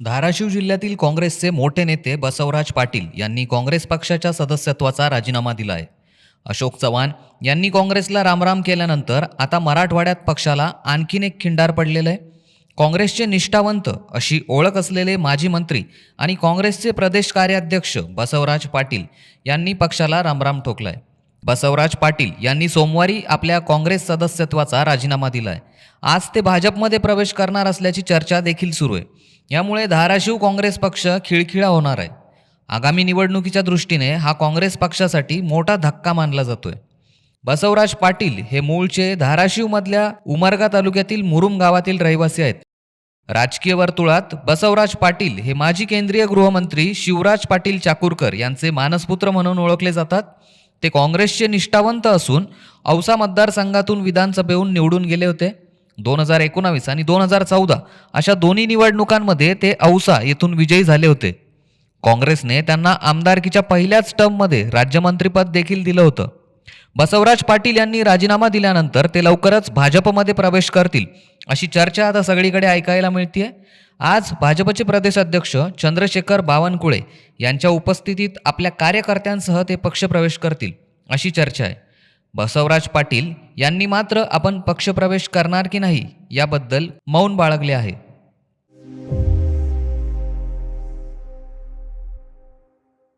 धाराशिव जिल्ह्यातील काँग्रेसचे मोठे नेते बसवराज पाटील यांनी काँग्रेस पक्षाच्या सदस्यत्वाचा राजीनामा दिला आहे अशोक चव्हाण यांनी काँग्रेसला रामराम केल्यानंतर आता मराठवाड्यात पक्षाला आणखीन एक खिंडार पडलेलं आहे. काँग्रेसचे निष्ठावंत अशी ओळख असलेले माजी मंत्री आणि काँग्रेसचे प्रदेश कार्याध्यक्ष बसवराज पाटील यांनी पक्षाला रामराम ठोकलाय. बसवराज पाटील यांनी सोमवारी आपल्या काँग्रेस सदस्यत्वाचा राजीनामा दिलाय. आज ते भाजपमध्ये प्रवेश करणार असल्याची चर्चा देखील सुरू आहे. यामुळे धाराशिव काँग्रेस पक्ष खिळखिळा होणार आहे. आगामी निवडणुकीच्या दृष्टीने हा काँग्रेस पक्षासाठी मोठा धक्का मानला जातोय. बसवराज पाटील हे मूळचे धाराशिवमधल्या उमरगा तालुक्यातील मुरुम गावातील रहिवासी आहेत. राजकीय वर्तुळात बसवराज पाटील हे माजी केंद्रीय गृहमंत्री शिवराज पाटील चाकूरकर यांचे मानसपुत्र म्हणून ओळखले जातात. ते काँग्रेसचे निष्ठावंत असून औसा मतदारसंघातून विधानसभेहून निवडून गेले होते. दोन हजार एकोणावीस आणि दोन हजार चौदा अशा दोन्ही निवडणुकांमध्ये ते औसा येथून विजयी झाले होते. काँग्रेसने त्यांना आमदारकीच्या पहिल्याच टर्ममध्ये राज्यमंत्रीपद देखील दिलं होतं. बसवराज पाटील यांनी राजीनामा दिल्यानंतर ते लवकरच भाजपमध्ये प्रवेश करतील अशी चर्चा आता सगळीकडे ऐकायला मिळतीये. आज भाजपचे प्रदेश अध्यक्ष चंद्रशेखर बावनकुळे यांच्या उपस्थितीत आपल्या कार्यकर्त्यांसह ते पक्षप्रवेश करतील अशी चर्चा आहे. बसवराज पाटील यांनी मात्र आपण पक्षप्रवेश करणार की नाही याबद्दल मौन बाळगले आहे.